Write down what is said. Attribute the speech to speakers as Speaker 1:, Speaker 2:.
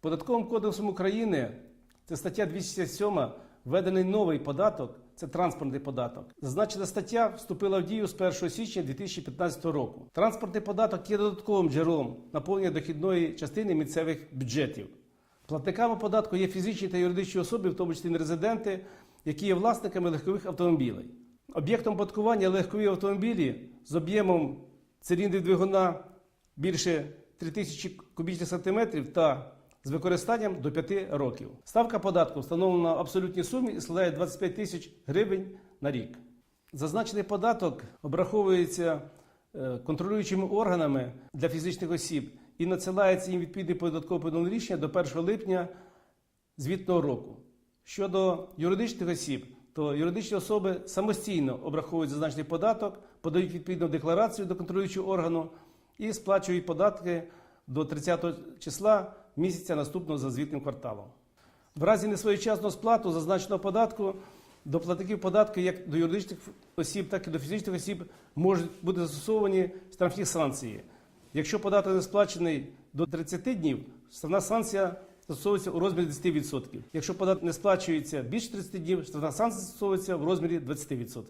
Speaker 1: Податковим кодексом України це стаття 267, введений новий податок, це транспортний податок. Зазначена стаття вступила в дію з 1 січня 2015 року. Транспортний податок є додатковим джерелом наповнення дохідної частини місцевих бюджетів. Платниками податку є фізичні та юридичні особи, в тому числі нерезиденти, які є власниками легкових автомобілів. Об'єктом податкування легкові автомобілі з об'ємом циліндрів двигуна більше 3000 кубічних сантиметрів та з використанням до 5 років. Ставка податку встановлена в абсолютній сумі і складає 25 тисяч гривень на рік. Зазначений податок обраховується е, контролюючими органами для фізичних осіб і надсилається їм відповідне податкове повідомлення до 1 липня звітного року. Щодо юридичних осіб, то юридичні особи самостійно обраховують зазначений податок, подають відповідну декларацію до контролюючого органу і сплачують податки до 30 числа місяця наступного за звітним кварталом. В разі несвоєчасного сплату зазначеного податку до платників податку як до юридичних осіб, так і до фізичних осіб можуть бути застосовані штрафні санкції. Якщо податок не сплачений до 30 днів, штрафна санкція застосовується у розмірі 10%. Якщо податок не сплачується більше 30 днів, штрафна санкція застосовується в розмірі 20%.